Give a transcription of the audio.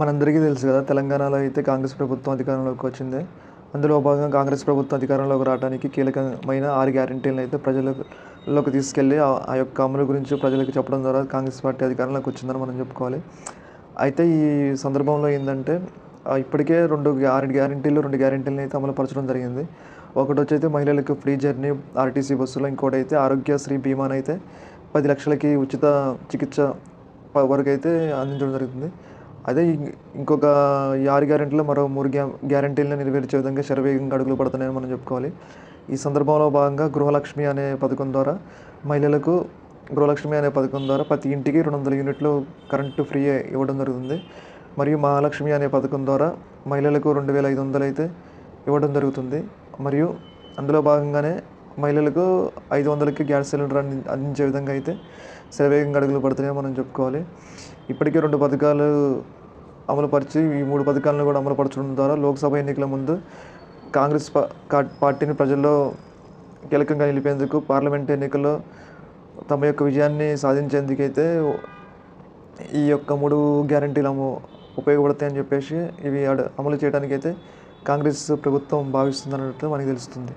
మనందరికీ తెలుసు కదా తెలంగాణలో అయితే కాంగ్రెస్ ప్రభుత్వం అధికారంలోకి వచ్చింది. అందులో భాగంగా కాంగ్రెస్ ప్రభుత్వం అధికారంలోకి రావడానికి కీలకమైన ఆరు గ్యారంటీలను అయితే ప్రజలలోకి తీసుకెళ్ళి ఆ- యొక్క అమలు గురించి ప్రజలకు చెప్పడం ద్వారా కాంగ్రెస్ పార్టీ అధికారంలోకి వచ్చిందని మనం చెప్పుకోవాలి. అయితే ఈ సందర్భంలో ఏంటంటే ఇప్పటికే రెండు ఆరు గ్యారంటీలు రెండు గ్యారంటీలను అయితే అమలు పరచడం జరిగింది. ఒకటి వచ్చి అయితే మహిళలకు ఫ్రీ జర్నీ ఆర్టీసీ బస్సులో ఇంకోటి అయితే ఆరోగ్యశ్రీ బీమాను అయితే పది లక్షలకి ఉచిత చికిత్స వరకు అయితే అందించడం జరుగుతుంది. అదే ఇంకొక ఈ ఆరు గ్యారెంటీలో మరో మూడు గ్యా గ్యారెంటీలను నెరవేర్చే విధంగా శరవేగంగా అడుగులు పడుతున్నాయని మనం చెప్పుకోవాలి. ఈ సందర్భంలో భాగంగా గృహలక్ష్మి అనే పథకం ద్వారా మహిళలకు గృహలక్ష్మి అనే పథకం ద్వారా ప్రతి ఇంటికి రెండు వందల యూనిట్లు కరెంటు ఫ్రీ ఇవ్వడం జరుగుతుంది. మరియు మహాలక్ష్మి అనే పథకం ద్వారా మహిళలకు రెండు వేల ఐదు వందలు అయితే ఇవ్వడం జరుగుతుంది. మరియు అందులో భాగంగానే మహిళలకు ఐదు వందలకి గ్యాస్ సిలిండర్ అంది అందించే విధంగా అయితే శరవేగంగా అడుగులు పడుతున్నాయని మనం చెప్పుకోవాలి. ఇప్పటికే రెండు పథకాలు అమలుపరిచి ఈ మూడు పథకాలను కూడా అమలుపరచడం ద్వారా లోక్సభ ఎన్నికల ముందు కాంగ్రెస్ పార్టీని ప్రజల్లో కీలకంగా నిలిపేందుకు పార్లమెంట్ ఎన్నికల్లో తమ యొక్క విజయాన్ని సాధించేందుకైతే ఈ యొక్క మూడు గ్యారంటీలు అము ఉపయోగపడతాయని చెప్పేసి ఇవి అడ- అమలు చేయడానికైతే కాంగ్రెస్ ప్రభుత్వం భావిస్తుందన్నట్టు మనకి తెలుస్తుంది.